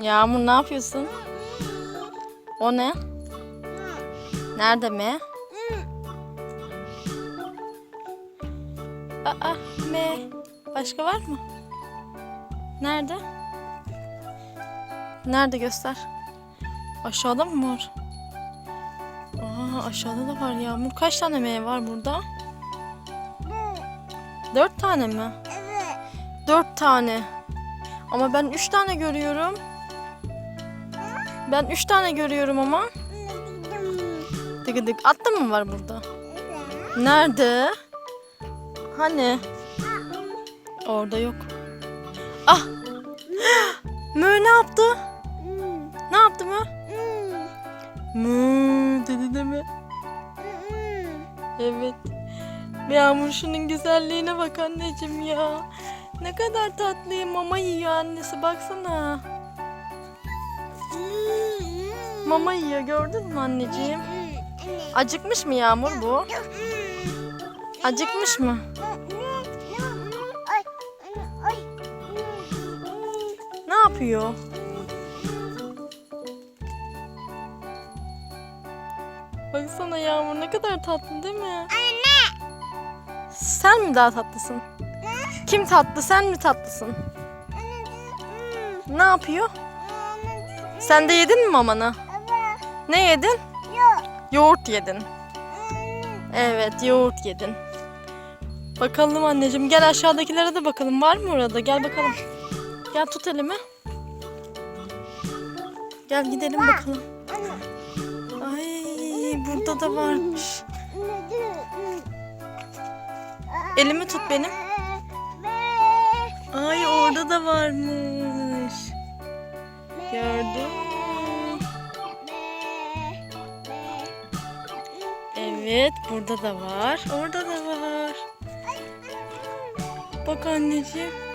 Yağmur ne yapıyorsun? O ne? Nerede mi? Aa, me. Başka var mı? Nerede? Nerede göster? Aşağıda mı var? Aa, aşağıda da var Yağmur. Kaç tane M var burada? Dört tane mi? Evet. Dört tane. Ama ben üç tane görüyorum. Ben üç tane görüyorum ama. Dıgı dık. Atlı mı var burada? Nerede? Hani? Orada yok. Ah! Mö ne yaptı? Ne yaptı mı? Mö dedi de mi? Evet. Yağmur şunun güzelliğine bak anneciğim ya. Ne kadar tatlı mama yiyor annesi baksana. Mama yiyor gördün mü anneciğim? Acıkmış mı Yağmur bu? Acıkmış mı? Ne yapıyor? Baksana Yağmur ne kadar tatlı değil mi? Anne. Sen mi daha tatlısın? Kim tatlı sen mi tatlısın? Ne yapıyor? Sen de yedin mi mamanı? Ne yedin? Yoğurt yedin. Evet yoğurt yedin. Bakalım anneciğim gel aşağıdakilere de bakalım var mı orada gel bakalım. Gel tut elimi. Gel gidelim bakalım. Ay burada da varmış. Elimi tut benim. Ay orada da varmış. Mü? Evet burada da var. Orada da var. Bak anneciğim.